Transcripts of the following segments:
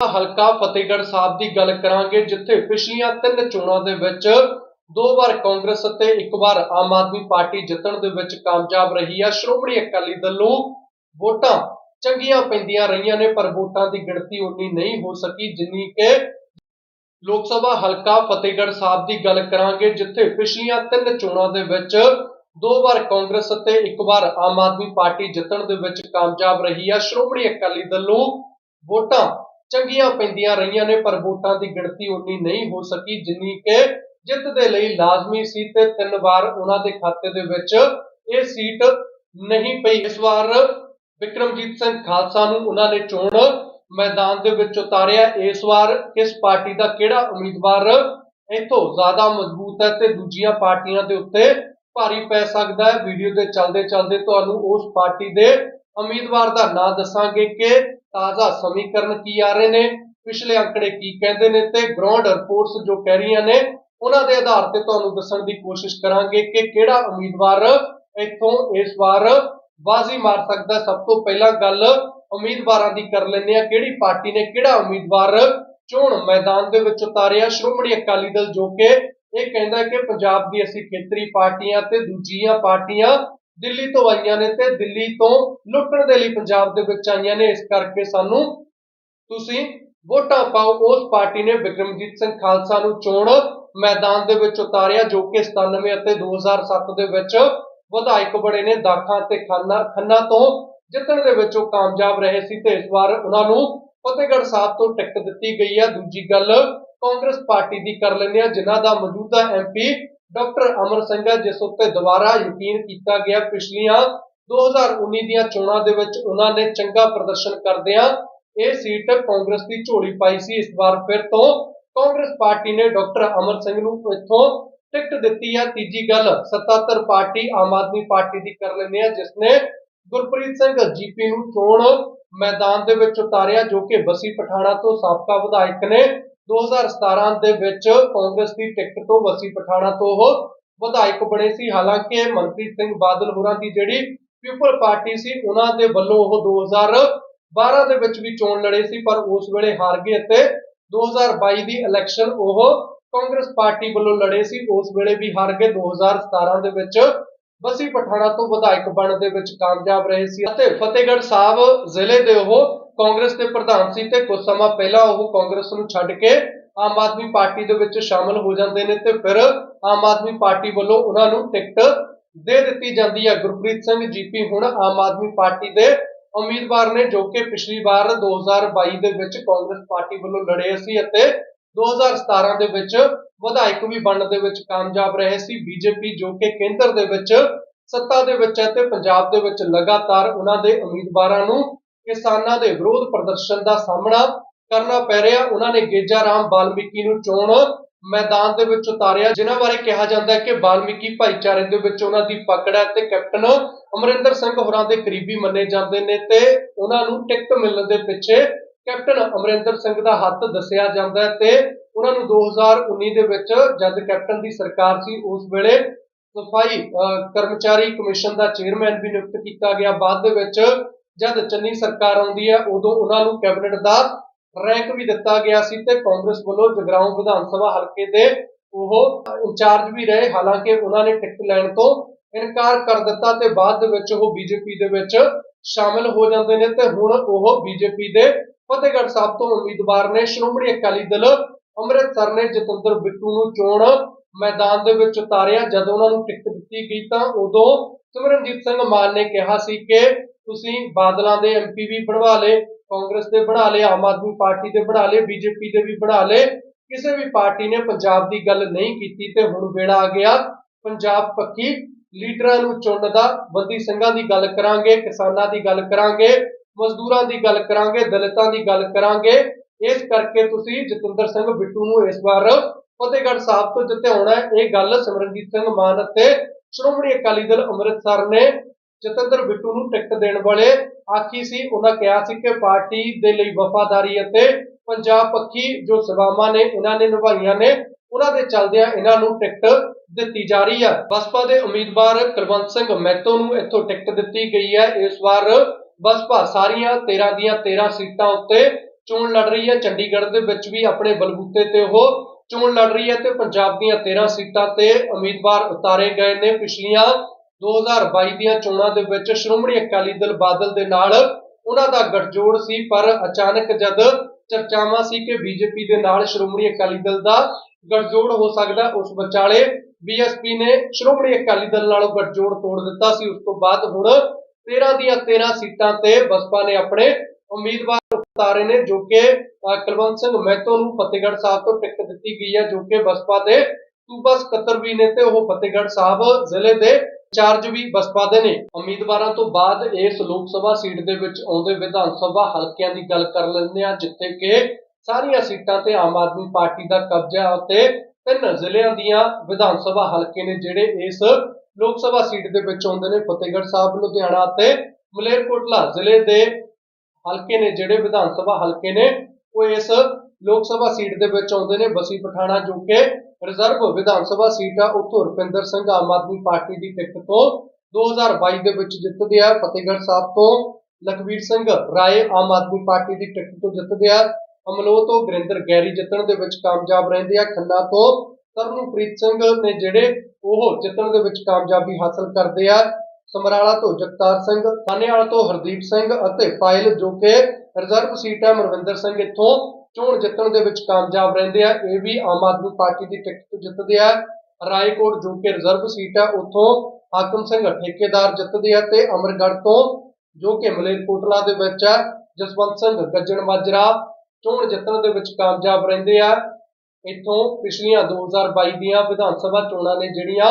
ਹਲਕਾ ਫਤਿਹਗੜ੍ਹ ਸਾਹਿਬ ਦੀ ਗੱਲ ਕਰਾਂਗੇ, ਜਿੱਥੇ ਪਿਛਲੀਆਂ ਤਿੰਨ ਚੋਣਾਂ ਦੇ ਵਿੱਚ ਦੋ ਵਾਰ ਕਾਂਗਰਸ ਅਤੇ ਇੱਕ ਵਾਰ ਆਮ ਆਦਮੀ ਪਾਰਟੀ ਜਿੱਤਣ ਦੇ ਵਿੱਚ ਕਾਮਯਾਬ ਰਹੀ ਹੈ ਸ਼੍ਰੋਮਣੀ ਅਕਾਲੀ ਦਲ ਨੂੰ ਵੋਟਾਂ ਚੰਗੀਆਂ ਪੈਂਦੀਆਂ ਰਹੀਆਂ ਨੇ, ਪਰ ਵੋਟਾਂ ਦੀ ਗਿਣਤੀ ਉਨੀ ਨਹੀਂ ਹੋ ਸਕੀ, ਜਿੰਨੀ ਕਿ ਲੋਕ ਸਭਾ ਹਲਕਾ ਫਤਿਹਗੜ੍ਹ ਸਾਹਿਬ ਦੀ ਗੱਲ ਕਰਾਂਗੇ, ਜਿੱਥੇ ਪਿਛਲੀਆਂ ਤਿੰਨ ਚੋਣਾਂ ਦੇ ਵਿੱਚ ਦੋ ਵਾਰ ਕਾਂਗਰਸ ਅਤੇ ਇੱਕ ਵਾਰ ਆਮ ਆਦਮੀ ਪਾਰਟੀ ਜਿੱਤਣ ਦੇ ਵਿੱਚ ਕਾਮਯਾਬ ਰਹੀ ਹੈ ਸ਼੍ਰੋਮਣੀ ਅਕਾਲੀ ਦਲ ਨੂੰ ਵੋਟਾਂ ਚੰਗੀਆਂ ਪੈਂਦੀਆਂ ਰਹੀਆਂ ਨੇ, ਪਰ ਵੋਟਾਂ ਦੀ ਗਿਣਤੀ ਉਨੀ ਨਹੀਂ ਹੋ ਸਕੀ, ਜਿੰਨੀ ਕਿ ਜਿੱਤ ਦੇ ਲਈ ਲਾਜ਼ਮੀ ਸੀ ਤੇ ਤਿੰਨ ਵਾਰ ਉਹਨਾਂ ਦੇ ਖਾਤੇ ਦੇ ਵਿੱਚ ਇਹ ਸੀਟ ਨਹੀਂ ਪਈ। ਇਸ ਵਾਰ ਵਿਕਰਮਜੀਤ ਸਿੰਘ ਖਾਲਸਾ ਨੂੰ ਉਹਨਾਂ ਨੇ ਚੋਣ ਮੈਦਾਨ ਦੇ ਵਿੱਚ ਉਤਾਰਿਆ। ਇਸ ਵਾਰ ਕਿਸ ਪਾਰਟੀ ਦਾ ਕਿਹੜਾ ਉਮੀਦਵਾਰ ਇੱਥੋਂ ਜ਼ਿਆਦਾ ਮਜ਼ਬੂਤ ਹੈ ਤੇ ਦੂਜੀਆਂ ਪਾਰਟੀਆਂ ਦੇ ਉੱਤੇ ਭਾਰੀ ਪੈ ਸਕਦਾ ਹੈ? ਵੀਡੀਓ ਦੇ ਚੱਲਦੇ ਚੱਲਦੇ ਤੁਹਾਨੂੰ ਉਸ ਪਾਰਟੀ ਦੇ ਉਮੀਦਵਾਰ ਦਾ ਨਾਂ ਦੱਸਾਂਗੇ ਕਿ ਤਾਜ਼ਾ ਸਮੀਕਰਨ ਕੀ ਆ ਰਹੇ ਨੇ, ਪਿਛਲੇ ਅੰਕੜੇ ਕੀ ਕਹਿੰਦੇ ਨੇ ਤੇ ਗਰਾਊਂਡ ਰਿਪੋਰਟਸ ਜੋ ਕਹਿ ਰਹੀਆਂ ਨੇ, ਉਹਨਾਂ ਦੇ ਆਧਾਰ ਤੇ ਤੁਹਾਨੂੰ ਦੱਸਣ ਦੀ ਕੋਸ਼ਿਸ਼ ਕਰਾਂਗੇ ਕਿ ਕਿਹੜਾ ਉਮੀਦਵਾਰ ਇੱਥੋਂ ਇਸ ਵਾਰ ਬਾਜ਼ੀ ਮਾਰ ਸਕਦਾ। ਸਭ ਤੋਂ ਪਹਿਲਾਂ ਗੱਲ ਉਮੀਦਵਾਰਾਂ ਦੀ ਕਰ ਲੈਂਦੇ ਆ ਕਿਹੜੀ ਪਾਰਟੀ ਨੇ ਕਿਹੜਾ ਉਮੀਦਵਾਰ ਚੋਣ ਮੈਦਾਨ ਦੇ ਵਿੱਚ ਉਤਾਰਿਆ। ਸ਼੍ਰੋਮਣੀ ਅਕਾਲੀ ਦਲ ਜੋ ਕਿ ਇਹ ਕਹਿੰਦਾ ਕਿ ਪੰਜਾਬ ਦੀ ਅਸੀਂ ਖੇਤਰੀ ਪਾਰਟੀਆਂ ਤੇ ਦੂਜੀਆਂ ਪਾਰਟੀਆਂ ਦਿੱਲੀ ਤੋਂ ਆਈਆਂ ਨੇ ਤੇ ਦਿੱਲੀ ਤੋਂ ਲੁੱਟਣ ਦੇ ਲਈ ਪੰਜਾਬ ਦੇ ਵਿੱਚ ਆਈਆਂ ਨੇ। ਇਸ ਕਰਕੇ ਸਾਨੂੰ ਤੁਸੀਂ ਵੋਟਾਂ ਪਾਓ। ਉਸ ਪਾਰਟੀ ਨੇ ਵਿਕਰਮਜੀਤ ਸਿੰਘ ਖਾਲਸਾ ਨੂੰ ਚੋਣ ਮੈਦਾਨ ਦੇ ਵਿੱਚ ਉਤਾਰਿਆ, ਜੋ ਕਿ 97 ਅਤੇ 2007 ਦੇ ਵਿੱਚ ਵਿਧਾਇਕ ਬਣੇ ਨੇ ਦਾਖਾਂ ਤੇ ਖੰਨਾ ਖੰਨਾ ਤੋਂ ਜਿੱਤਣ ਦੇ ਵਿੱਚ ਉਹ ਕਾਮਯਾਬ ਰਹੇ ਸੀ ਤੇ ਇਸ ਵਾਰ ਉਹਨਾਂ ਨੂੰ ਫਤਿਹਗੜ੍ਹ ਸਾਹਿਬ ਤੋਂ ਟਿਕਟ ਦਿੱਤੀ ਗਈ ਹੈ ਦੂਜੀ ਗੱਲ, ਕਾਂਗਰਸ ਪਾਰਟੀ ਦੀ ਕਰ ਲੈਂਦੇ ਆ। ਜਿਨ੍ਹਾਂ ਦਾ ਮੌਜੂਦਾ ਐਮਪੀ ਡਾਕਟਰ ਅਮਰ ਸਿੰਘ, ਜਿਸ ਉੱਤੇ ਦੁਬਾਰਾ ਯਕੀਨ ਕੀਤਾ ਗਿਆ, ਪਿਛਲੀਆਂ 2019 ਦੀਆਂ ਚੋਣਾਂ ਦੇ ਵਿੱਚ ਉਹਨਾਂ ਨੇ ਚੰਗਾ ਪ੍ਰਦਰਸ਼ਨ ਕਰਦਿਆਂ ਇਹ ਸੀਟ ਕਾਂਗਰਸ ਦੀ ਝੋਲੀ ਪਾਈ ਸੀ। ਇਸ ਵਾਰ ਫਿਰ ਤੋਂ ਕਾਂਗਰਸ ਪਾਰਟੀ ਨੇ ਡਾਕਟਰ ਅਮਰ ਸਿੰਘ ਨੂੰ ਇੱਥੋਂ ਟਿਕਟ ਦਿੱਤੀ ਹੈ ਤੀਜੀ ਗੱਲ, ਸੱਤਾਧਰ ਪਾਰਟੀ ਆਮ ਆਦਮੀ ਪਾਰਟੀ ਦੀ ਕਰ ਲੈਂਦੇ ਆ, ਜਿਸ ਨੇ ਗੁਰਪ੍ਰੀਤ ਸਿੰਘ ਜੀਪੀ ਨੂੰ ਚੋਣ ਮੈਦਾਨ ਦੇ ਵਿੱਚ ਉਤਾਰਿਆ, ਜੋ ਕਿ ਬਸੀ ਪਠਾਣਾ ਤੋਂ ਸਾਬਕਾ ਵਿਧਾਇਕ ਨੇ। 2017 ਦੇ ਵਿੱਚ ਕਾਂਗਰਸ ਦੀ ਟਿਕਟ ਤੋਂ ਬਸੀ ਪਠਾਣਾ ਤੋਂ ਉਹ ਵਿਧਾਇਕ ਬਣੇ ਸੀ। ਹਾਲਾਂਕਿ ਮਨਪ੍ਰੀਤ ਸਿੰਘ ਬਾਦਲ ਹੋਰਾਂ ਦੀ ਜਿਹੜੀ ਪੀਪਲ ਪਾਰਟੀ ਸੀ, ਉਹਨਾਂ ਦੇ ਵੱਲੋਂ ਉਹ 2012 ਦੇ ਵਿੱਚ ਵੀ ਚੋਣ ਲੜੇ ਸੀ, ਪਰ ਉਸ ਵੇਲੇ ਹਾਰ ਗਏ ਅਤੇ 2022 ਦੀ ਇਲੈਕਸ਼ਨ ਉਹ ਕਾਂਗਰਸ ਪਾਰਟੀ ਵੱਲੋਂ ਲੜੇ ਸੀ। ਉਸ ਵੇਲੇ ਵੀ ਹਾਰ ਗਏ 2017 ਦੇ ਵਿੱਚ ਬਸੀ ਪਠਾਣਾ ਤੋਂ ਵਿਧਾਇਕ ਬਣ ਦੇ ਵਿੱਚ ਕਾਮਯਾਬ ਰਹੇ ਸੀ ਅਤੇ ਫਤਿਹਗੜ੍ਹ ਸਾਹਿਬ ਜ਼ਿਲ੍ਹੇ ਦੇ ਉਹ ਕਾਂਗਰਸ ਦੇ ਪ੍ਰਧਾਨ ਸੀ ਤੇ ਕੁਝ ਸਮਾਂ ਪਹਿਲਾਂ ਉਹ ਕਾਂਗਰਸ ਨੂੰ ਛੱਡ ਕੇ ਆਮ ਆਦਮੀ ਪਾਰਟੀ ਦੇ ਵਿੱਚ ਸ਼ਾਮਲ ਹੋ ਜਾਂਦੇ ਨੇ ਤੇ ਫਿਰ ਆਮ ਆਦਮੀ ਪਾਰਟੀ ਵੱਲੋਂ ਉਹਨਾਂ ਨੂੰ ਟਿਕਟ ਦੇ ਦਿੱਤੀ ਜਾਂਦੀ ਹੈ। ਗੁਰਪ੍ਰੀਤ ਸਿੰਘ ਜੀਪੀ ਹੁਣ ਆਮ ਆਦਮੀ ਪਾਰਟੀ ਦੇ ਉਮੀਦਵਾਰ ਨੇ, ਜੋ ਕਿ ਪਿਛਲੀ ਵਾਰ 2022 ਦੇ ਵਿੱਚ ਕਾਂਗਰਸ ਪਾਰਟੀ ਵੱਲੋਂ ਲੜੇ ਸੀ ਅਤੇ 2017 ਦੇ ਵਿੱਚ ਵਿਧਾਇਕ ਵੀ ਬਣਨ ਦੇ ਵਿੱਚ ਕਾਮਯਾਬ ਰਹੇ ਸੀ। ਬੀਜੇਪੀ, ਜੋ ਕਿ ਕੇਂਦਰ ਦੇ ਵਿੱਚ ਸੱਤਾ ਦੇ ਵਿੱਚ ਹੈ ਤੇ ਪੰਜਾਬ ਦੇ ਵਿੱਚ ਲਗਾਤਾਰ ਉਹਨਾਂ ਦੇ ਉਮੀਦਵਾਰਾਂ ਨੂੰ ਕਿਸਾਨਾਂ ਦੇ ਵਿਰੋਧ ਪ੍ਰਦਰਸ਼ਨ ਦਾ ਸਾਹਮਣਾ ਕਰਨਾ ਪੈ ਰਿਹਾ। ਉਹਨਾਂ ਨੇ ਗੇਜਾ ਬਾਲਮੀਕੀ ਨੂੰ ਚੋਣ ਮੈਦਾਨ ਦੇ ਵਿੱਚ ਉਤਾਰਿਆ। ਜਿਨ੍ਹਾਂ ਬਾਰੇ ਕਿਹਾ ਜਾਂਦਾ ਹੈ ਕਿ ਬਾਲਮੀਕੀ ਭਾਈਚਾਰੇ ਦੇ ਵਿੱਚ ਉਹਨਾਂ ਦੀ ਪਕੜ ਹੈ ਤੇ ਕੈਪਟਨ ਅਮਰਿੰਦਰ ਸਿੰਘ ਹੋਰਾਂ ਦੇ ਕਰੀਬੀ ਮੰਨੇ ਜਾਂਦੇ ਨੇ ਤੇ ਉਹਨਾਂ ਨੂੰ ਟਿਕਟ ਮਿਲਣ ਦੇ ਪਿੱਛੇ ਕੈਪਟਨ ਅਮਰਿੰਦਰ ਸਿੰਘ ਦਾ ਹੱਥ ਦੱਸਿਆ ਜਾਂਦਾ ਹੈ ਤੇ ਉਹਨਾਂ ਨੂੰ 2019 ਦੇ ਵਿੱਚ ਜਦ ਕੈਪਟਨ ਦੀ ਸਰਕਾਰ ਸੀ, ਉਸ ਵੇਲੇ ਸਫ਼ਾਈ ਕਰਮਚਾਰੀ ਕਮਿਸ਼ਨ ਦਾ ਚੇਅਰਮੈਨ ਵੀ ਨਿਯੁਕਤ ਕੀਤਾ ਗਿਆ। ਬਾਅਦ ਦੇ ਵਿੱਚ ਜਦ ਚੰਨੀ ਸਰਕਾਰ ਆਉਂਦੀ ਹੈ, ਉਦੋਂ ਉਹਨਾਂ ਨੂੰ ਕੈਬਨਿਟ ਦਾ ਰੈਂਕ ਵੀ ਦਿੱਤਾ ਗਿਆ ਸੀ ਤੇ ਕਾਂਗਰਸ ਵੱਲੋਂ ਜਗਰਾਉਂ ਵਿਧਾਨ ਸਭਾ ਹਲਕੇ ਦੇ ਉਹ ਇੰਚਾਰਜ ਵੀ ਰਹੇ। ਹਾਲਾਂਕਿ ਉਹਨਾਂ ਨੇ ਟਿਕਟ ਲੈਣ ਤੋਂ ਇਨਕਾਰ ਕਰ ਦਿੱਤਾ ਤੇ ਬਾਅਦ ਦੇ ਵਿੱਚ ਉਹ ਬੀਜੇਪੀ ਦੇ ਵਿੱਚ ਸ਼ਾਮਿਲ ਹੋ ਜਾਂਦੇ ਨੇ ਤੇ ਹੁਣ ਉਹ ਬੀਜੇਪੀ ਦੇ ਫਤਿਹਗੜ੍ਹ ਸਾਹਿਬ ਤੋਂ ਉਮੀਦਵਾਰ ਨੇ। ਸ਼੍ਰੋਮਣੀ ਅਕਾਲੀ ਦਲ ਅੰਮ੍ਰਿਤਸਰ ਨੇ ਜਤਿੰਦਰ ਬਿੱਟੂ ਨੂੰ ਚੋਣ ਮੈਦਾਨ ਦੇ ਵਿੱਚ ਉਤਾਰਿਆ। ਜਦੋਂ ਉਹਨਾਂ ਨੂੰ ਟਿਕਟ ਦਿੱਤੀ ਗਈ ਤਾਂ ਉਦੋਂ ਸਿਮਰਨਜੀਤ ਸਿੰਘ ਮਾਨ ਨੇ ਕਿਹਾ ਸੀ ਕਿ ਤੁਸੀਂ ਬਾਦਲਾਂ ਦੇ ਐਮਪੀ ਵੀ ਬਣਵਾ ਲਏ, ਕਾਂਗਰਸ ਦੇ ਬਣਾ ਲਏ, ਆਮ ਆਦਮੀ ਪਾਰਟੀ ਦੇ ਬਣਾ ਲਏ, ਬੀਜੇਪੀ ਦੇ ਵੀ ਬਣਾ ਲਏ, ਕਿਸੇ ਵੀ ਪਾਰਟੀ ਨੇ ਪੰਜਾਬ ਦੀ ਗੱਲ ਨਹੀਂ ਕੀਤੀ ਤੇ ਹੁਣ ਵੇਲਾ ਆ ਗਿਆ, ਪੰਜਾਬ ਪੱਖੀ ਲੀਡਰਾਂ ਨੂੰ ਚੁਣਨ ਦਾ ਬੰਦੀ ਸਿੰਘਾਂ ਦੀ ਗੱਲ ਕਰਾਂਗੇ, ਕਿਸਾਨਾਂ ਦੀ ਗੱਲ ਕਰਾਂਗੇ, ਮਜ਼ਦੂਰਾਂ ਦੀ ਗੱਲ ਕਰਾਂਗੇ, ਦਲਿਤਾਂ ਦੀ ਗੱਲ ਕਰਾਂਗੇ, ਇਸ ਕਰਕੇ ਤੁਸੀਂ ਜਤਿੰਦਰ ਸਿੰਘ ਬਿੱਟੂ ਨੂੰ ਇਸ ਵਾਰ ਫਤਿਹਗੜ੍ਹ ਸਾਹਿਬ ਤੋਂ ਜਿਤਾਉਣਾ ਹੈ, ਇਹ ਗੱਲ ਸਿਮਰਨਜੀਤ ਸਿੰਘ ਮਾਨ ਅਤੇ ਸ਼੍ਰੋਮਣੀ ਅਕਾਲੀ ਦਲ ਅੰਮ੍ਰਿਤਸਰ ਨੇ ਜਤਿੰਦਰ ਬਿੱਟੂ ਨੂੰ ਟਿਕਟ ਦੇਣ ਵਾਲੇ ਆਖੀ ਸੀ, ਉਹਨਾਂ ਕਿਹਾ ਸੀ ਕਿ ਪਾਰਟੀ ਦੇ ਲਈ ਵਫਾਦਾਰੀ ਅਤੇ ਪੰਜਾਬ ਪੱਖੀ ਜੋ ਸੇਵਾਵਾਂ ਨੇ ਇਹਨਾਂ ਨੇ ਨਿਭਾਈਆਂ ਨੇ, ਉਹਨਾਂ ਦੇ ਚੱਲਦਿਆਂ ਇਹਨਾਂ ਨੂੰ ਟਿਕਟ ਦਿੱਤੀ ਜਾ ਰਹੀ ਹੈ ਬਸਪਾ ਦੇ ਉਮੀਦਵਾਰ ਕੁਲਵੰਤ ਸਿੰਘ ਮਹਿਤੋ ਨੂੰ ਇੱਥੋਂ ਟਿਕਟ ਦਿੱਤੀ ਗਈ ਹੈ। ਇਸ ਵਾਰ ਬਸਪਾ ਸਾਰੀਆਂ 13 ਦੀਆਂ 13 ਸੀਟਾਂ ਉੱਤੇ ਚੋਣ ਲੜ ਰਹੀ ਹੈ। ਚੰਡੀਗੜ੍ਹ ਦੇ ਵਿੱਚ ਵੀ ਆਪਣੇ ਬਲਬੂਤੇ ਤੇ ਉਹ ਚੋਣ ਲੜ ਰਹੀ ਹੈ ਤੇ ਪੰਜਾਬ ਦੀਆਂ 13 ਸੀਟਾਂ ਤੇ ਉਮੀਦਵਾਰ ਉਤਾਰੇ ਗਏ ਨੇ। ਪਿਛਲੀਆਂ 2022 ਦੀਆਂ ਚੋਣਾਂ ਦੇ ਵਿੱਚ ਸ਼੍ਰੋਮਣੀ ਅਕਾਲੀ ਦਲ ਬਾਦਲ ਦੇ ਨਾਲ ਉਹਨਾਂ ਦਾ ਗਠਜੋੜ ਸੀ, ਪਰ ਅਚਾਨਕ ਜਦ ਚਰਚਾਵਾਂ ਸੀ ਕਿ ਬੀਜੇਪੀ ਦੇ ਨਾਲ ਸ਼੍ਰੋਮਣੀ ਅਕਾਲੀ ਦਲ ਦਾ ਗਠਜੋੜ ਹੋ ਸਕਦਾ, ਉਸ ਵਿਚਾਲੇ ਬੀਐਸਪੀ ਨੇ ਸ਼੍ਰੋਮਣੀ ਅਕਾਲੀ ਦਲ ਨਾਲੋਂ ਗਠਜੋੜ ਤੋੜ ਦਿੱਤਾ ਸੀ। ਉਸ ਤੋਂ ਬਾਅਦ ਹੁਣ 13 ਦੀਆਂ 13 ਸੀਟਾਂ ਤੇ ਬਸਪਾ ਨੇ ਆਪਣੇ ਉਮੀਦਵਾਰ ਉਤਾਰੇ ਨੇ, ਜੋ ਕਿ ਕੁਲਵੰਤ ਸਿੰਘ ਮਹਿਤੋ ਨੂੰ ਫਤਿਹਗੜ੍ਹ ਸਾਹਿਬ ਤੋਂ ਟਿਕਟ ਦਿੱਤੀ ਗਈ ਹੈ, ਜੋ ਕਿ ਬਸਪਾ ਦੇ ਸੂਬਾ ਸਕੱਤਰ ਵੀ ਨੇ ਤੇ ਉਹ ਫਤਿਹਗੜ੍ਹ ਸਾਹਿਬ ਜ਼ਿਲ੍ਹੇ ਦੇ ਚਾਰਜ ਵੀ ਬਸਪਾ ਦੇ ਨੇ। ਉਮੀਦਵਾਰਾਂ ਤੋਂ ਬਾਅਦ ਇਸ ਲੋਕ ਸਭਾ ਸੀਟ ਦੇ ਵਿੱਚ ਆਉਂਦੇ ਵਿਧਾਨ ਸਭਾ ਹਲਕਿਆਂ ਦੀ ਗੱਲ ਕਰ ਲੈਂਦੇ ਆ ਜਿੱਥੇ ਕਿ ਸਾਰੀਆਂ ਸੀਟਾਂ ਤੇ ਆਮ ਆਦਮੀ ਪਾਰਟੀ ਦਾ ਕਬਜ਼ਾ ਅਤੇ ਤਿੰਨ ਜ਼ਿਲ੍ਹਿਆਂ ਦੀਆਂ ਵਿਧਾਨ ਸਭਾ ਹਲਕੇ ਨੇ ਜਿਹੜੇ ਇਸ ਲੋਕ ਸਭਾ ਸੀਟ ਦੇ ਵਿੱਚ ਆਉਂਦੇ ਨੇ। ਫਤਿਹਗੜ੍ਹ ਸਾਹਿਬ, ਲੁਧਿਆਣਾ ਅਤੇ ਮਲੇਰਕੋਟਲਾ ਜ਼ਿਲ੍ਹੇ ਦੇ ਹਲਕੇ ਨੇ ਜਿਹੜੇ ਵਿਧਾਨ ਸਭਾ ਹਲਕੇ ਨੇ, ਉਹ ਇਸ ਲੋਕ ਸਭਾ ਸੀਟ ਦੇ ਵਿੱਚ ਆਉਂਦੇ ਨੇ। ਬਸੀ ਪਠਾਣਾ ਜੋ ਕਿ ਰਿਜ਼ਰਵ ਵਿਧਾਨ ਸਭਾ ਸੀਟ ਆ ਉੱਥੋਂ ਰੁਪਿੰਦਰ ਸਿੰਘ ਆਮ ਆਦਮੀ ਪਾਰਟੀ ਦੀ ਟਿਕਟ ਤੋਂ 2022 ਦੇ ਵਿੱਚ ਜਿੱਤਦੇ ਆ। ਫਤਿਹਗੜ੍ਹ ਸਾਹਿਬ ਤੋਂ ਲਖਵੀਰ ਸਿੰਘ ਰਾਏ ਆਮ ਆਦਮੀ ਪਾਰਟੀ ਦੀ ਟਿਕਟ ਤੋਂ ਜਿੱਤਦੇ ਆ। ਅਮਲੋਹ ਤੋਂ ਗੁਰਿੰਦਰ ਗੈਰੀ ਜਿੱਤਣ ਦੇ ਵਿੱਚ ਕਾਮਯਾਬ ਰਹਿੰਦੇ ਆ। ਖੰਨਾ ਤੋਂ ਤਰਨਪ੍ਰੀਤ ਸਿੰਘ ਨੇ ਜਿਹੜੇ ਉਹ ਜਿੱਤਣ ਦੇ ਵਿੱਚ ਕਾਮਯਾਬੀ ਹਾਸਲ ਕਰਦੇ ਆ। ਸਮਰਾਲਾ ਤੋਂ ਜਗਤਾਰ ਸਿੰਘ ਸਾਨੇਵਾਲ ਤੋਂ ਹਰਦੀਪ ਸਿੰਘ ਅਤੇ ਫਾਈਲ ਜੋ ਕਿ ਰਿਜ਼ਰਵ ਸੀਟ ਹੈ ਮਰਵਿੰਦਰ ਸਿੰਘ ਇੱਥੋਂ ਚੋਣ ਜਿੱਤਣ ਦੇ ਵਿੱਚ ਕਾਮਯਾਬ ਰਹਿੰਦੇ ਆ। ਇਹ ਵੀ ਆਮ ਆਦਮੀ ਪਾਰਟੀ ਦੀ ਟਿਕਟ ਤੋਂ ਜਿੱਤਦੇ ਆ। ਰਾਏਕੋਟ ਜੋ ਕਿ ਰਿਜ਼ਰਵ ਸੀਟ ਹੈ ਉੱਥੋਂ ਹਾਕਮ ਸਿੰਘ ਠੇਕੇਦਾਰ ਜਿੱਤਦੇ ਆ ਤੇ ਅਮਰਗੜ੍ਹ ਤੋਂ ਜੋ ਕਿ ਮਲੇਰਕੋਟਲਾ ਦੇ ਵਿੱਚ ਹੈ ਜਸਵੰਤ ਸਿੰਘ ਗੱਜਣ ਮਾਜਰਾ ਚੋਣ ਜਿੱਤਣ ਦੇ ਵਿੱਚ ਕਾਮਯਾਬ ਰਹਿੰਦੇ ਆ। ਇੱਥੋਂ ਪਿਛਲੀਆਂ 2022 ਦੀਆਂ ਵਿਧਾਨ ਸਭਾ ਚੋਣਾਂ ਨੇ ਜਿਹੜੀਆਂ,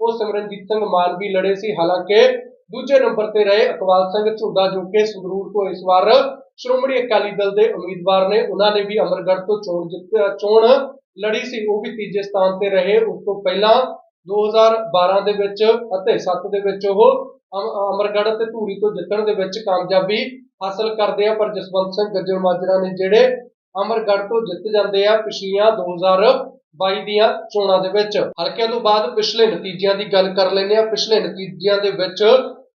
ਉਹ ਸਿਮਰਨਜੀਤ ਸਿੰਘ ਮਾਨ ਵੀ ਲੜੇ ਸੀ। ਹਾਲਾਂਕਿ ਦੂਜੇ ਨੰਬਰ ਤੇ ਰਹੇ ਅਕਵਾਲ ਸਿੰਘ ਝੁੱਡਾ ਜੋ ਕਿ ਸੰਗਰੂਰ ਤੋਂ ਇਸ ਵਾਰ ਸ਼੍ਰੋਮਣੀ ਅਕਾਲੀ ਦਲ ਦੇ ਉਮੀਦਵਾਰ ਨੇ, ਉਹਨਾਂ ਨੇ ਵੀ ਅਮਰਗੜ੍ਹ ਤੋਂ ਚੋਣ ਜਿੱਤ ਚੋਣ ਲੜੀ ਸੀ, ਉਹ ਵੀ ਤੀਜੇ ਸਥਾਨ ਤੇ ਰਹੇ। ਉਸ ਤੋਂ ਪਹਿਲਾਂ 2012 ਦੇ ਵਿੱਚ ਅਤੇ 7 ਦੇ ਵਿੱਚ ਉਹ ਅਮਰਗੜ੍ਹ ਤੇ ਧੂਰੀ ਤੋਂ ਜਿੱਤਣ ਦੇ ਵਿੱਚ ਕਾਮਯਾਬੀ ਹਾਸਲ ਕਰਦੇ ਆ। ਪਰ ਜਸਵੰਤ ਸਿੰਘ ਗੱਜਣ ਮਾਜਰਾ ਨੇ ਜਿਹੜੇ ਅਮਰਗੜ੍ਹ ਤੋਂ ਜਿੱਤ ਜਾਂਦੇ ਆ ਪਿਛਲੀਆਂ 2022 ਦੀਆਂ ਚੋਣਾਂ ਦੇ ਵਿੱਚ। ਹਲਕਿਆਂ ਤੋਂ ਬਾਅਦ ਪਿਛਲੇ ਨਤੀਜਿਆਂ ਦੀ ਗੱਲ ਕਰ ਲੈਂਦੇ ਆ। ਪਿਛਲੇ ਨਤੀਜਿਆਂ ਦੇ ਵਿੱਚ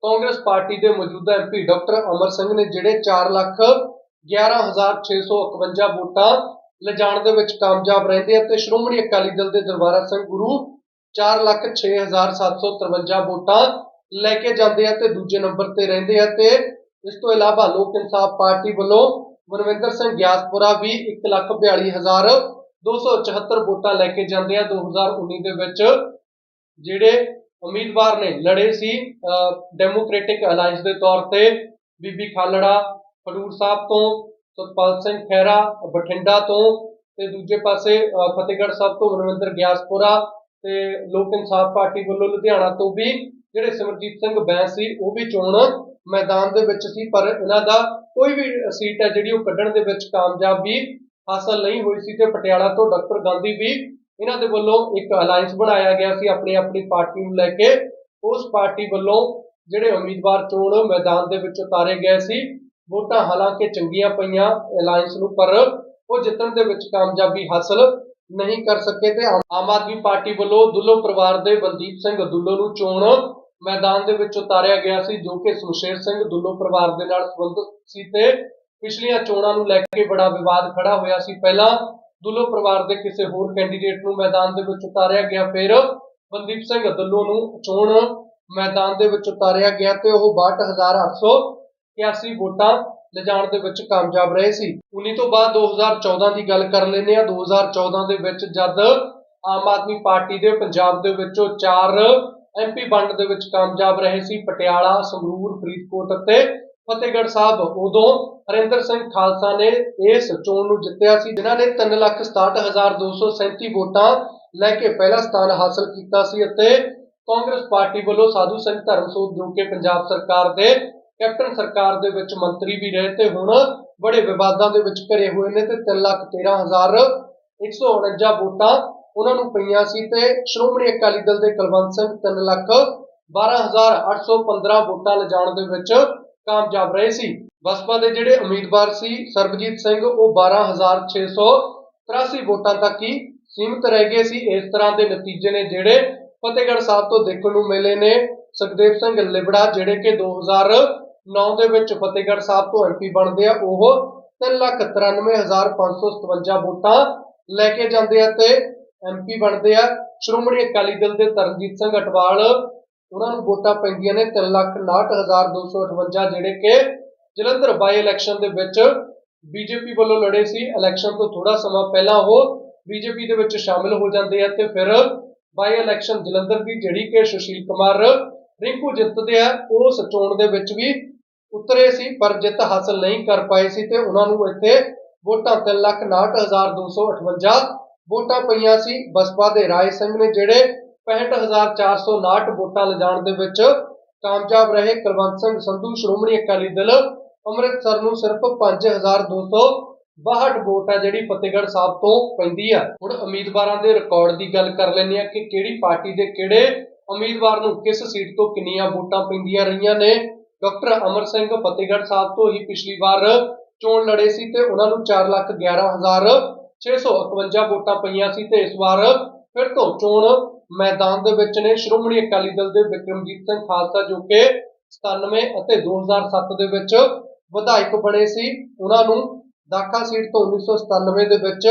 ਕਾਂਗਰਸ ਪਾਰਟੀ ਦੇ ਮੌਜੂਦਾ ਐਮਪੀ ਡਾਕਟਰ ਅਮਰ ਸਿੰਘ ਨੇ ਜਿਹੜੇ 4 ਲੱਖ 11651 ਵੋਟਾਂ ਲਿਜਾਣ ਦੇ ਵਿੱਚ ਕਾਮਯਾਬ ਰਹਿੰਦੇ ਆ ਤੇ ਸ਼੍ਰੋਮਣੀ ਅਕਾਲੀ ਦਲ ਦੇ ਦਰਬਾਰਾ ਸਿੰਘ ਗੁਰੂ 4 ਲੱਖ 6753 ਵੋਟਾਂ ਲੈ ਕੇ ਜਾਂਦੇ ਆ ਤੇ ਦੂਜੇ ਨੰਬਰ ਤੇ ਰਹਿੰਦੇ ਆ ਤੇ ਇਸ ਤੋਂ ਇਲਾਵਾ ਲੋਕ ਇਨਸਾਫ ਪਾਰਟੀ ਵੱਲੋਂ ਮਨਵਿੰਦਰ ਸਿੰਘ ਗਿਆਸਪੁਰਾ ਵੀ 144274 ਵੋਟਾਂ ਲੈ ਕੇ ਜਾਂਦੇ ਆ 2019 ਦੇ ਵਿੱਚ, ਜਿਹੜੇ ਉਮੀਦਵਾਰ ਨੇ ਲੜੇ ਸੀ ਡੈਮੋਕ੍ਰੈਟਿਕ ਅਲਾਈਅੰਸ ਦੇ ਤੌਰ ਤੇ ਬੀਬੀ ਖਾਲੜਾ, ਖਡੂਰ ਸਾਹਿਬ ਤੋਂ ਸਤਪਾਲ ਸਿੰਘ ਖਹਿਰਾ, ਬਠਿੰਡਾ ਤੋਂ ਤੇ ਦੂਜੇ ਪਾਸੇ ਫਤਿਹਗੜ੍ਹ ਸਾਹਿਬ ਤੋਂ ਮਨਵਿੰਦਰ ਗਿਆਸਪੁਰਾ ਤੇ ਲੋਕ ਇਨਸਾਫ ਪਾਰਟੀ ਵੱਲੋਂ ਲੁਧਿਆਣਾ ਤੋਂ ਵੀ ਜਿਹੜੇ ਸਿਮਰਜੀਤ ਸਿੰਘ ਬੈਂਸ ਸੀ, ਉਹ ਵੀ ਚੋਣ ਮੈਦਾਨ ਦੇ ਵਿੱਚ ਸੀ, ਪਰ ਇਹਨਾਂ ਦਾ ਕੋਈ ਵੀ ਸੀਟ ਹੈ ਜਿਹੜੀ ਉਹ ਕੱਢਣ ਦੇ ਵਿੱਚ ਕਾਮਯਾਬੀ ਹਾਸਲ ਨਹੀਂ ਹੋਈ ਸੀ ਤੇ ਪਟਿਆਲਾ ਤੋਂ ਡਾਕਟਰ ਗਾਂਧੀ ਵੀ ਇਹਨਾਂ ਦੇ ਵੱਲੋਂ ਇੱਕ ਅਲਾਈਅੰਸ ਬਣਾਇਆ ਗਿਆ ਸੀ ਆਪਣੀ ਆਪਣੀ ਪਾਰਟੀ ਨੂੰ ਲੈ ਕੇ। ਉਸ ਪਾਰਟੀ ਵੱਲੋਂ ਜਿਹੜੇ ਉਮੀਦਵਾਰ ਚੋਣ ਮੈਦਾਨ ਦੇ ਵਿੱਚ ਉਤਾਰੇ ਗਏ ਸੀ, ਵੋਟਾਂ ਹਾਲਾਂਕਿ ਚੰਗੀਆਂ ਪਈਆਂ ਅਲਾਈਅੰਸ ਨੂੰ, ਪਰ ਉਹ ਜਿੱਤਣ ਦੇ ਵਿੱਚ ਕਾਮਯਾਬੀ ਹਾਸਲ ਨਹੀਂ ਕਰ ਸਕੇ ਤੇ ਆਮ- ਆਦਮੀ ਪਾਰਟੀ ਵੱਲੋਂ ਦੁੱਲੋ ਪਰਿਵਾਰ ਦੇ ਬਲਦੀਪ ਸਿੰਘ ਦੁੱਲੋ ਨੂੰ ਚੋਣ ਮੈਦਾਨ ਦੇ ਵਿੱਚ ਉਤਾਰਿਆ ਗਿਆ ਸੀ, ਜੋ ਕਿ ਸੁਸ਼ੇਰ ਸਿੰਘ ਦੁੱਲੋ ਪਰਿਵਾਰ ਦੇ ਨਾਲ ਸੰਬੰਧਿਤ ਸੀ ਤੇ ਪਿਛਲੀਆਂ ਚੋਣਾਂ ਨੂੰ ਲੈ ਕੇ ਬੜਾ ਵਿਵਾਦ ਖੜਾ ਹੋਇਆ ਸੀ। ਪਹਿਲਾਂ ਦੁੱਲੋ ਪਰਿਵਾਰ ਦੇ ਕਿਸੇ ਹੋਰ ਕੈਂਡੀਡੇਟ ਨੂੰ ਮੈਦਾਨ ਦੇ ਵਿੱਚ ਉਤਾਰਿਆ ਗਿਆ, ਫਿਰ ਬਲਦੀਪ ਸਿੰਘ ਦੁੱਲੋ ਨੂੰ ਚੋਣ ਮੈਦਾਨ ਦੇ ਵਿੱਚ ਉਤਾਰਿਆ ਗਿਆ ਤੇ ਉਹ 62881 ਵੋਟਾਂ ਲਿਜਾਣ ਦੇ ਵਿੱਚ ਕਾਮਯਾਬ ਰਹੇ ਸੀ। 19 ਤੋਂ ਬਾਅਦ 2014 ਦੀ ਗੱਲ ਕਰ ਲੈਂਦੇ ਆ 2014 ਦੇ ਵਿੱਚ ਜਦ ਆਮ ਆਦਮੀ ਪਾਰਟੀ ਦੇ ਪੰਜਾਬ ਦੇ ਵਿੱਚੋਂ ਚਾਰ ਐਮਪੀ ਵੰਡ ਦੇ ਵਿੱਚ ਕਾਮਯਾਬ ਰਹੇ ਸੀ, ਪਟਿਆਲਾ, ਸੰਗਰੂਰ, ਫਰੀਦਕੋਟ ਅਤੇ ਫਤਿਹਗੜ੍ਹ ਸਾਹਿਬ, ਉਦੋਂ ਹਰਿੰਦਰ ਸਿੰਘ ਖਾਲਸਾ ਨੇ ਇਸ ਚੋਣ ਨੂੰ ਜਿੱਤਿਆ ਸੀ, ਜਿਨ੍ਹਾਂ ਨੇ 367237 ਵੋਟਾਂ ਲੈ ਕੇ ਪਹਿਲਾ ਸਥਾਨ ਹਾਸਲ ਕੀਤਾ ਸੀ ਅਤੇ ਕਾਂਗਰਸ ਪਾਰਟੀ ਵੱਲੋਂ ਸਾਧੂ ਸਿੰਘ ਧਰਮਸੋਤ ਜੋ ਕਿ ਪੰਜਾਬ ਸਰਕਾਰ ਦੇ, ਕੈਪਟਨ ਸਰਕਾਰ ਦੇ ਵਿੱਚ ਮੰਤਰੀ ਵੀ ਰਹੇ ਤੇ ਹੁਣ ਬੜੇ ਵਿਵਾਦਾਂ ਦੇ ਵਿੱਚ ਘਰੇ ਹੋਏ ਨੇ ਤੇ 313149 ਵੋਟਾਂ ਉਹਨਾਂ ਨੂੰ ਪਈਆਂ ਸੀ ਤੇ ਸ਼੍ਰੋਮਣੀ ਅਕਾਲੀ ਦਲ ਦੇ ਕੁਲਵੰਤ ਸਿੰਘ 3 ਲੱਖ 12815 ਵੋਟਾਂ ਲਿਜਾਣ ਦੇ ਵਿੱਚ ਕਾਮਯਾਬ ਰਹੇ ਸੀ। ਬਸਪਾ ਦੇ ਜਿਹੜੇ ਉਮੀਦਵਾਰ ਸੀ ਸਰਬਜੀਤ ਸਿੰਘ, ਉਹ 12683 ਵੋਟਾਂ ਤੱਕ ਹੀ ਸੀਮਿਤ ਰਹਿ ਗਏ ਸੀ। ਇਸ ਤਰ੍ਹਾਂ ਦੇ ਨਤੀਜੇ ਨੇ ਜਿਹੜੇ ਫਤਿਹਗੜ੍ਹ ਸਾਹਿਬ ਤੋਂ ਦੇਖਣ ਨੂੰ ਮਿਲੇ ਨੇ ਸੁਖਦੇਵ ਸਿੰਘ ਲਿਬੜਾ, ਜਿਹੜੇ ਕਿ 2009 ਦੇ ਵਿੱਚ ਫਤਿਹਗੜ੍ਹ ਸਾਹਿਬ ਤੋਂ ਐਮਪੀ ਬਣਦੇ ਆ, ਉਹ 393557 ਵੋਟਾਂ ਲੈ ਕੇ ਜਾਂਦੇ ਆ ਤੇ ਐਮਪੀ ਬਣਦੇ ਆ। ਸ਼੍ਰੋਮਣੀ ਅਕਾਲੀ ਦਲ ਦੇ ਤਰਨਜੀਤ ਸਿੰਘ ਅਟਵਾਲ ਉਹਨਾਂ ਨੂੰ ਵੋਟਾਂ ਪੈਂਦੀਆਂ ਨੇ 369258 ਜਿਹੜੇ ਕਿ ਜਲੰਧਰ ਬਾਈ ਇਲੈਕਸ਼ਨ ਦੇ ਵਿੱਚ ਬੀਜੇਪੀ ਵੱਲੋਂ ਲੜੇ ਸੀ। ਇਲੈਕਸ਼ਨ ਤੋਂ ਥੋੜਾ ਸਮਾਂ ਪਹਿਲਾਂ ਉਹ ਬੀਜੇਪੀ ਦੇ ਵਿੱਚ ਸ਼ਾਮਿਲ ਹੋ ਜਾਂਦੇ ਆ ਤੇ ਫਿਰ ਬਾਈ ਇਲੈਕਸ਼ਨ ਜਲੰਧਰ ਦੀ ਜਿਹੜੀ ਕਿ ਸੁਸ਼ੀਲ ਕੁਮਾਰ ਰਿੰਕੂ ਜਿੱਤਦੇ ਆ ਉਸ ਚੋਣ ਦੇ ਵਿੱਚ ਵੀ ਉਤਰੇ ਸੀ, ਪਰ ਜਿੱਤ ਹਾਸਲ ਨਹੀਂ ਕਰ ਪਾਏ ਸੀ ਤੇ ਉਹਨਾਂ ਨੂੰ ਇੱਥੇ ਵੋਟਾਂ 369258 ਵੋਟਾਂ ਪਈਆਂ ਸੀ। ਬਸਪਾ ਦੇ ਰਾਏ ਸਿੰਘ ਨੇ ਜਿਹੜੇ 65459 ਵੋਟਾਂ ਲਿਜਾਣ ਦੇ ਵਿੱਚ ਕਾਮਯਾਬ ਰਹੇ ਕੁਲਵੰਤ ਸਿੰਘ ਸੰਧੂ, ਸ਼੍ਰੋਮਣੀ ਅਕਾਲੀ ਦਲ। ਅੰਮ੍ਰਿਤਸਰ ਨੂੰ ਸਿਰਫ 5262 ਵੋਟ ਹੈ ਜਿਹੜੀ ਫਤਿਹਗੜ੍ਹ ਸਾਹਿਬ ਤੋਂ ਪੈਂਦੀ ਆ। ਹੁਣ ਉਮੀਦਵਾਰਾਂ ਦੇ ਰਿਕਾਰਡ ਦੀ ਗੱਲ ਕਰ ਲੈਂਦੇ ਆ ਕਿ ਕਿਹੜੀ ਪਾਰਟੀ ਦੇ ਕਿਹੜੇ ਉਮੀਦਵਾਰ ਨੂੰ ਕਿਸ ਸੀਟ ਤੋਂ ਕਿੰਨੀਆਂ ਵੋਟਾਂ ਪੈਂਦੀਆਂ ਰਹੀਆਂ ਨੇ। ਡਾਕਟਰ ਅਮਰ ਸਿੰਘ ਫਤਿਹਗੜ੍ਹ ਸਾਹਿਬ ਤੋਂ ਹੀ ਪਿਛਲੀ ਵਾਰ ਚੋਣ ਲੜੇ ਸੀ ਤੇ ਉਹਨਾਂ ਨੂੰ 411651 ਵੋਟਾਂ ਪਈਆਂ ਸੀ ਤੇ ਇਸ ਵਾਰ ਫਿਰ ਤੋਂ ਚੋਣ ਮੈਦਾਨ ਦੇ ਵਿੱਚ ਨੇ। ਸ਼੍ਰੋਮਣੀ ਅਕਾਲੀ ਦਲ ਦੇ ਵਿਕਰਮਜੀਤ ਸਿੰਘ ਖਾਲਸਾ ਜੋ ਕਿ 97 ਅਤੇ 2007 ਦੇ ਵਿੱਚ ਵਿਧਾਇਕ ਬਣੇ ਸੀ, ਉਹਨਾਂ ਨੂੰ ਦਾਖਾ ਸੀਟ ਤੋਂ 1997 ਦੇ ਵਿੱਚ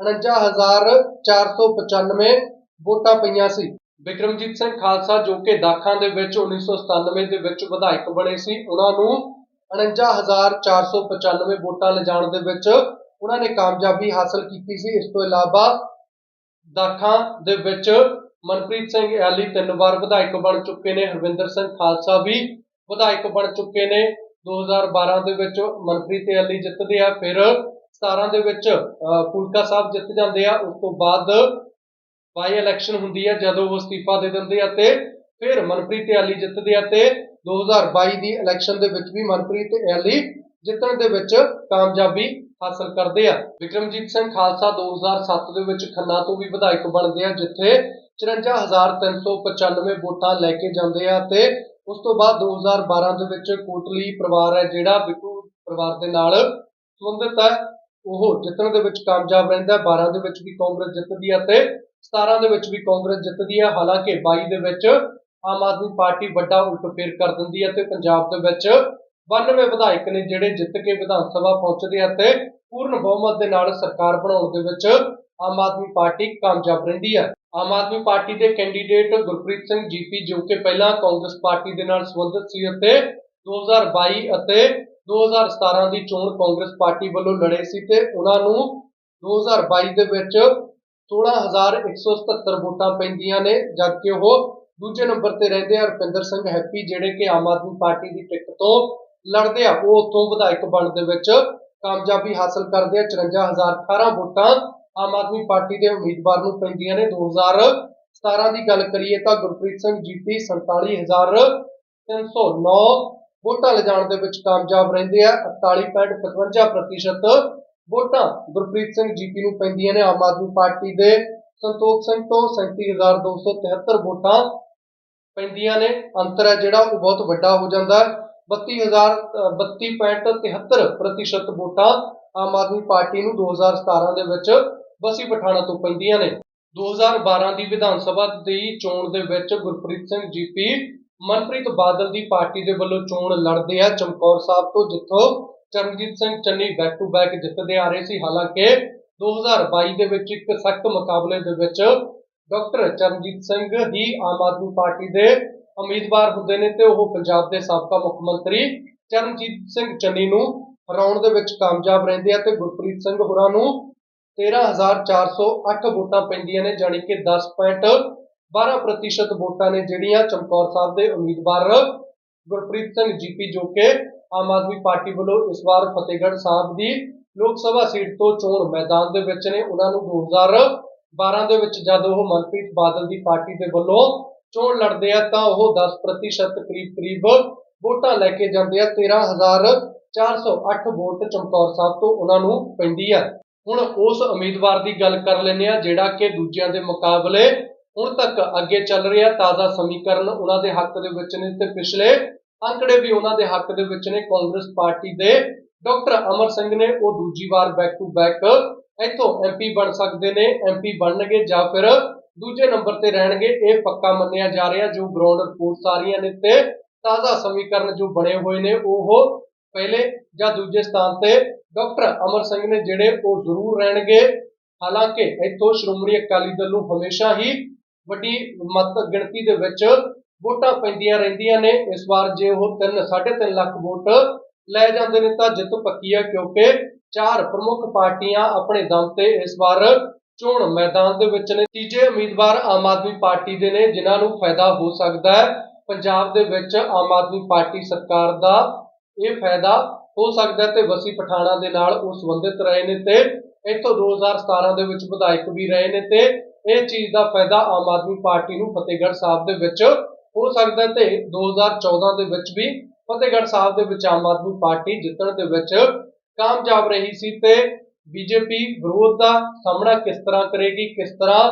49495 ਵੋਟਾਂ ਪਈਆਂ ਸੀ। ਵਿਕਰਮਜੀਤ ਸਿੰਘ ਖਾਲਸਾ ਜੋ ਕਿ ਦਾਖਾਂ ਦੇ ਵਿੱਚ 1997 ਦੇ ਵਿੱਚ ਵਿਧਾਇਕ ਬਣੇ ਸੀ, ਉਹਨਾਂ ਨੂੰ 49495 ਵੋਟਾਂ ਲਿਜਾਣ ਦੇ ਵਿੱਚ ਉਹਨਾਂ ਨੇ ਕਾਮਯਾਬੀ ਹਾਸਲ ਕੀਤੀ ਸੀ। ਇਸ ਤੋਂ ਇਲਾਵਾ ਦਾਖਾਂ ਦੇ ਵਿੱਚ ਮਨਪ੍ਰੀਤ ਸਿੰਘ ਐਲੀ ਤਿੰਨ ਵਾਰ ਵਿਧਾਇਕ ਬਣ ਚੁੱਕੇ ਨੇ ਹਰਵਿੰਦਰ ਸਿੰਘ ਖਾਲਸਾ ਵੀ ਵਿਧਾਇਕ ਬਣ ਚੁੱਕੇ ਨੇ। 2012 ਦੇ ਵਿੱਚ ਮਨਪ੍ਰੀਤ ਐਲੀ ਜਿੱਤਦੇ ਆ ਫਿਰ 17 ਦੇ ਵਿੱਚ ਅਹ, ਫੂਲਕਾ ਸਾਹਿਬ ਜਿੱਤ ਜਾਂਦੇ ਆ। ਉਸ ਤੋਂ ਬਾਅਦ ਬਾਈ ਇਲੈਕਸ਼ਨ ਹੁੰਦੀ ਹੈ ਜਦੋਂ ਉਹ ਅਸਤੀਫਾ ਦੇ ਦਿੰਦੇ ਆ ਤੇ ਫਿਰ ਮਨਪ੍ਰੀਤ ਐਲੀ ਜਿੱਤਦੇ ਆ ਤੇ 2022 ਦੀ ਇਲੈਕਸ਼ਨ ਦੇ ਵਿੱਚ ਵੀ ਮਨਪ੍ਰੀਤ ਐਲੀ ਜਿੱਤਣ ਦੇ ਵਿੱਚ ਕਾਮਯਾਬੀ ਹਾਸਲ ਕਰਦੇ ਆ। ਵਿਕਰਮਜੀਤ ਸਿੰਘ ਖਾਲਸਾ 2007 ਦੇ ਵਿੱਚ ਖੰਨਾ ਤੋਂ ਵੀ ਵਿਧਾਇਕ ਬਣਦੇ ਆ ਜਿੱਥੇ 54395 ਵੋਟਾਂ ਲੈ ਕੇ ਜਾਂਦੇ ਆ ਤੇ ਉਸ ਤੋਂ ਬਾਅਦ 2012 ਦੇ ਵਿੱਚ ਕੋਟਲੀ ਪਰਿਵਾਰ ਹੈ ਜਿਹੜਾ ਬਿੱਟੂ ਪਰਿਵਾਰ ਦੇ ਨਾਲ ਸੰਬੰਧਿਤ ਹੈ। ਉਹ ਜਿੱਤਣ ਦੇ ਵਿੱਚ ਕਾਮਯਾਬ ਰਹਿੰਦਾ ਹੈ। 12 ਦੇ ਵਿੱਚ ਵੀ ਕਾਂਗਰਸ ਜਿੱਤਦੀ ਹੈ ਤੇ 17 ਦੇ ਵਿੱਚ ਵੀ ਕਾਂਗਰਸ ਜਿੱਤਦੀ ਹੈ ਹਾਲਾਂਕਿ 22 ਦੇ ਵਿੱਚ ਆਮ ਆਦਮੀ ਪਾਰਟੀ ਵੱਡਾ ਉਲਟਫੇਰ ਕਰ ਦਿੰਦੀ ਹੈ ਤੇ ਪੰਜਾਬ ਦੇ ਵਿੱਚ 92 ਵਿਧਾਇਕ ਨੇ ਜਿਹੜੇ ਜਿੱਤ ਕੇ ਵਿਧਾਨ ਸਭਾ ਪਹੁੰਚਦੇ ਆ ਤੇ ਪੂਰਨ ਬਹੁਮਤ ਦੇ ਨਾਲ ਸਰਕਾਰ ਬਣਾਉਣ ਦੇ ਵਿੱਚ ਆਮ ਆਦਮੀ ਪਾਰਟੀ ਕਾਮਯਾਬ ਰਹਿੰਦੀ ਹੈ ਆਮ ਆਦਮੀ ਪਾਰਟੀ ਦੇ ਕੈਂਡੀਡੇਟ ਗੁਰਪ੍ਰੀਤ ਸਿੰਘ ਜੀਪੀ, ਜੋ ਕਿ ਪਹਿਲਾਂ ਕਾਂਗਰਸ ਪਾਰਟੀ ਦੇ ਨਾਲ ਸੰਬੰਧਿਤ ਸੀ ਅਤੇ 2022 ਅਤੇ 2017 ਦੀ ਚੋਣ ਕਾਂਗਰਸ ਪਾਰਟੀ ਵੱਲੋਂ ਲੜੇ ਸੀ ਤੇ ਉਹਨਾਂ ਨੂੰ 2022 ਦੇ ਵਿੱਚ 16177 ਵੋਟਾਂ ਪੈਂਦੀਆਂ ਨੇ, ਜਦਕਿ ਉਹ ਦੂਜੇ ਨੰਬਰ ਤੇ ਰਹਿੰਦੇ ਆ ਰੁਪਿੰਦਰ ਸਿੰਘ ਹੈਪੀ, ਜਿਹੜੇ ਕਿ ਆਮ ਆਦਮੀ ਪਾਰਟੀ ਦੀ ਟਿਕਟ ਤੋਂ ਲੜਦੇ ਆ। ਉਹ ਉੱਥੋਂ ਵਿਧਾਇਕ ਬਣ ਦੇ ਵਿੱਚ ਕਾਮਯਾਬੀ ਹਾਸਲ ਕਰਦੇ ਆ। 54018 ਵੋਟਾਂ ਆਮ ਆਦਮੀ ਪਾਰਟੀ ਦੇ ਉਮੀਦਵਾਰ ਨੂੰ ਪੈਂਦੀਆਂ ਨੇ। 2017 ਦੀ ਗੱਲ ਕਰੀਏ ਤਾਂ ਗੁਰਪ੍ਰੀਤ ਸਿੰਘ ਜੀਪੀ 47309 ਵੋਟਾਂ ਲਿਜਾਣ ਦੇ ਵਿੱਚ ਕਾਮਯਾਬ ਰਹਿੰਦੇ ਆ। 48.55% ਵੋਟਾਂ ਗੁਰਪ੍ਰੀਤ ਸਿੰਘ ਜੀਪੀ ਨੂੰ ਪੈਂਦੀਆਂ ਨੇ। ਆਮ ਆਦਮੀ ਪਾਰਟੀ ਦੇ ਸੰਤੋਖ ਸਿੰਘ ਤੋਂ 37273 ਵੋਟਾਂ ਪੈਂਦੀਆਂ ਨੇ। ਅੰਤਰ ਹੈ ਜਿਹੜਾ, ਉਹ ਬਹੁਤ ਵੱਡਾ ਹੋ ਜਾਂਦਾ ਹੈ। 32000 32.73% ਵੋਟਾਂ ਆਮ ਆਦਮੀ ਪਾਰਟੀ ਨੂੰ 2017 ਦੇ ਵਿੱਚ ਬਸੀ ਪਠਾਣਾ ਤੋਂ ਪੈਂਦੀਆਂ ਨੇ। 2012 ਦੀ ਵਿਧਾਨ ਸਭਾ ਦੀ ਚੋਣ ਦੇ ਵਿੱਚ ਗੁਰਪ੍ਰੀਤ ਸਿੰਘ ਜੀਪੀ, ਮਨਪ੍ਰੀਤ ਬਾਦਲ ਦੀ ਪਾਰਟੀ ਦੇ ਵੱਲੋਂ ਚੋਣ ਲੜਦੇ ਆ ਚਮਕੌਰ ਸਾਹਿਬ ਤੋਂ, ਜਿੱਥੋਂ Charanjit Singh Channi back to back ਜਿੱਤਦੇ ਆ ਰਹੇ ਸੀ। ਹਾਲਾਂਕਿ 2022 ਦੇ ਵਿੱਚ ਇੱਕ ਸਖਤ ਮੁਕਾਬਲੇ ਦੇ ਵਿੱਚ ਡਾਕਟਰ ਚਰਨਜੀਤ ਸਿੰਘ ਹੀ ਆਮ ਆਦਮੀ ਪਾਰਟੀ ਦੇ ਉਮੀਦਵਾਰ ਹੁੰਦੇ ਨੇ ਤੇ ਉਹ ਪੰਜਾਬ ਦੇ ਸਾਬਕਾ ਮੁੱਖ ਮੰਤਰੀ ਚਰਨਜੀਤ ਸਿੰਘ ਚੰਨੀ ਨੂੰ ਹਰਾਉਣ ਦੇ ਵਿੱਚ ਕਾਮਯਾਬ ਰਹਿੰਦੇ ਆ ਤੇ ਗੁਰਪ੍ਰੀਤ ਸਿੰਘ ਹੋਰਾਂ ਨੂੰ 13408 ਵੋਟਾਂ ਪੈਂਦੀਆਂ ਨੇ, ਜਾਣੀ ਕਿ 10.12% ਵੋਟਾਂ ਨੇ ਜਿਹੜੀਆਂ ਚਮਕੌਰ ਸਾਹਿਬ ਦੇ ਉਮੀਦਵਾਰ ਗੁਰਪ੍ਰੀਤ ਸਿੰਘ ਜੀਪੀ ਜੋ ਕਿ ਆਮ ਆਦਮੀ ਪਾਰਟੀ ਵੱਲੋਂ ਇਸ ਵਾਰ ਫਤਿਹਗੜ੍ਹ ਸਾਹਿਬ ਦੀ ਲੋਕ ਸਭਾ ਸੀਟ ਤੋਂ ਚੋਣ ਮੈਦਾਨ ਦੇ ਵਿੱਚ ਨੇ। ਉਹਨਾਂ ਨੂੰ 2012 ਦੇ ਵਿੱਚ ਜਦ ਉਹ ਮਨਪ੍ਰੀਤ ਬਾਦਲ ਦੀ ਪਾਰਟੀ ਦੇ ਵੱਲੋਂ ਚੋਣ ਲੜਦੇ ਆ ਤਾਂ ਉਹ 10% ਕਰੀਬ ਕਰੀਬ ਵੋਟਾਂ ਲੈ ਕੇ ਜਾਂਦੇ ਆ। 13408 ਵੋਟ ਚਮਕੌਰ ਸਾਹਿਬ ਤੋਂ ਉਹਨਾਂ ਨੂੰ ਪੈਂਦੀ ਆ। ਹੁਣ ਉਸ ਉਮੀਦਵਾਰ ਦੀ ਗੱਲ ਕਰ ਲੈਂਦੇ ਆ, ਜਿਹੜਾ ਕਿ ਦੂਜਿਆਂ ਦੇ ਮੁਕਾਬਲੇ ਹੁਣ ਤੱਕ ਅੱਗੇ ਚੱਲ ਰਿਹਾ, ਤਾਜ਼ਾ ਸਮੀਕਰਨ ਉਹਨਾਂ ਦੇ ਹੱਕ ਦੇ ਵਿੱਚ ਨੇ ਤੇ ਪਿਛਲੇ ਅੰਕੜੇ ਵੀ ਉਹਨਾਂ ਦੇ ਹੱਕ ਦੇ ਵਿੱਚ ਨੇ। ਕਾਂਗਰਸ ਪਾਰਟੀ ਦੇ ਡਾਕਟਰ ਅਮਰ ਸਿੰਘ ਨੇ ਉਹ ਦੂਜੀ ਵਾਰ ਬੈਕ ਟੂ ਬੈਕ ਇੱਥੋਂ ਐਮਪੀ ਬਣ ਸਕਦੇ ਨੇ ਐਮਪੀ ਬਣਨਗੇ ਜਾਂ ਫਿਰ ਦੂਜੇ ਨੰਬਰ ਤੇ ਰਹਿਣਗੇ। ਇਹ ਪੱਕਾ ਮੰਨਿਆ ਜਾ ਰਿਹਾ ਜੋ ਗਰਾਊਂਡ ਰਿਪੋਰਟਸ ਆ ਰਹੀਆਂ ਨੇ ਤੇ ਤਾਜ਼ਾ ਸਮੀਕਰਨ ਜੋ ਬਣੇ ਹੋਏ ਨੇ, ਉਹ ਪਹਿਲੇ ਜਾਂ ਦੂਜੇ ਸਥਾਨ ਤੇ ਡਾਕਟਰ ਅਮਰ ਸਿੰਘ ਨੇ ਜਿਹੜੇ ਉਹ ਜ਼ਰੂਰ ਰਹਿਣਗੇ। ਹਾਲਾਂਕਿ ਇੱਥੋਂ ਸ਼੍ਰੋਮਣੀ ਅਕਾਲੀ ਦਲ ਨੂੰ ਹਮੇਸ਼ਾ ਹੀ ਵੱਡੀ ਮਤ ਗਿਣਤੀ ਦੇ ਵਿੱਚ ਵੋਟਾਂ ਪੈਂਦੀਆਂ ਰਹਿੰਦੀਆਂ ਨੇ। ਇਸ ਵਾਰ ਜੇ ਉਹ 3 3.5 ਲੱਖ ਵੋਟ ਲੈ ਜਾਂਦੇ ਨੇ ਤਾਂ ਜਿੱਤ ਪੱਕੀ ਹੈ ਕਿਉਂਕਿ ਚਾਰ ਪ੍ਰਮੁੱਖ ਪਾਰਟੀਆਂ ਆਪਣੇ ਦਮ ਤੇ ਇਸ ਵਾਰ ਚੋਣ ਮੈਦਾਨ ਦੇ ਵਿੱਚ ਨੇ। ਤੀਜੇ ਉਮੀਦਵਾਰ ਆਮ ਆਦਮੀ ਪਾਰਟੀ ਦੇ ਨੇ, ਜਿਨ੍ਹਾਂ ਨੂੰ ਫਾਇਦਾ ਹੋ ਸਕਦਾ ਹੈ। ਪੰਜਾਬ ਦੇ ਵਿੱਚ ਆਮ ਆਦਮੀ ਪਾਰਟੀ ਸਰਕਾਰ ਦਾ ਇਹ ਫਾਇਦਾ ਹੋ ਸਕਦਾ ਹੈ ਤੇ ਵਸੀ ਪਠਾਣਾ ਦੇ ਨਾਲ ਉਹ ਸੰਬੰਧਿਤ ਰਹੇ ਨੇ ਤੇ ਇੱਥੋਂ 2017 ਦੇ ਵਿੱਚ ਵਿਧਾਇਕ ਵੀ ਰਹੇ ਨੇ ਤੇ ਇਹ ਚੀਜ਼ ਦਾ ਫਾਇਦਾ ਆਮ ਆਦਮੀ ਪਾਰਟੀ ਨੂੰ ਫਤਿਹਗੜ੍ਹ ਸਾਹਿਬ ਦੇ ਵਿੱਚ ਹੋ ਸਕਦਾ ਹੈ ਤੇ 2014 ਦੇ ਵਿੱਚ ਵੀ ਫਤਿਹਗੜ੍ਹ ਸਾਹਿਬ ਦੇ ਵਿੱਚ ਆਮ ਆਦਮੀ ਪਾਰਟੀ ਜਿੱਤਣ ਦੇ ਵਿੱਚ ਕਾਮਯਾਬ ਰਹੀ ਸੀ ਤੇ ਬੀਜੇਪੀ ਵਿਰੋਧ ਦਾ ਸਾਹਮਣਾ ਕਿਸ ਤਰ੍ਹਾਂ ਕਰੇਗੀ, ਕਿਸ ਤਰ੍ਹਾਂ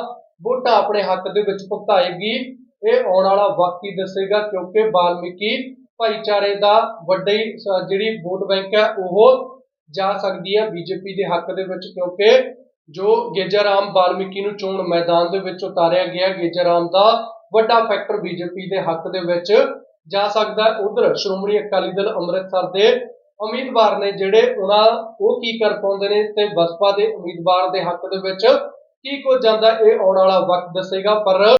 ਵੋਟਾਂ ਆਪਣੇ ਹੱਕ ਦੇ ਵਿੱਚ ਭੁਗਤਾਏਗੀ, ਇਹ ਆਉਣ ਵਾਲਾ ਵਕਤ ਹੀ ਦੱਸੇਗਾ, ਕਿਉਂਕਿ ਬਾਲਮੀਕੀ ਭਾਈਚਾਰੇ ਦਾ ਵੱਡੀ ਜਿਹੜੀ ਵੋਟ ਬੈਂਕ ਹੈ, ਉਹ ਜਾ ਸਕਦੀ ਹੈ ਬੀਜੇਪੀ ਦੇ ਹੱਕ ਦੇ ਵਿੱਚ, ਕਿਉਂਕਿ ਜੋ ਗੇਜਰਾਮ ਵਾਲਮੀਕੀ ਨੂੰ ਚੋਣ ਮੈਦਾਨ ਦੇ ਵਿੱਚ ਉਤਾਰਿਆ ਗਿਆ, ਗੇਜਰਾਮ ਦਾ ਵੱਡਾ ਫੈਕਟਰ ਬੀਜੇਪੀ ਦੇ ਹੱਕ ਦੇ ਵਿੱਚ ਜਾ ਸਕਦਾ ਹੈ। ਉਧਰ ਸ਼੍ਰੋਮਣੀ ਅਕਾਲੀ ਦਲ ਅੰਮ੍ਰਿਤਸਰ ਦੇ ਉਮੀਦਵਾਰ ਨੇ ਜਿਹੜੇ ਉਹਨਾਂ ਉਹ ਕੀ ਕਰ ਪਾਉਂਦੇ ਨੇ ਤੇ ਬਸਪਾ ਦੇ ਉਮੀਦਵਾਰ ਦੇ ਹੱਕ ਦੇ ਵਿੱਚ ਕੀ ਕੁਝ ਜਾਂਦਾ ਇਹ ਆਉਣ ਵਾਲਾ ਵਕਤ ਦੱਸੇਗਾ, ਪਰ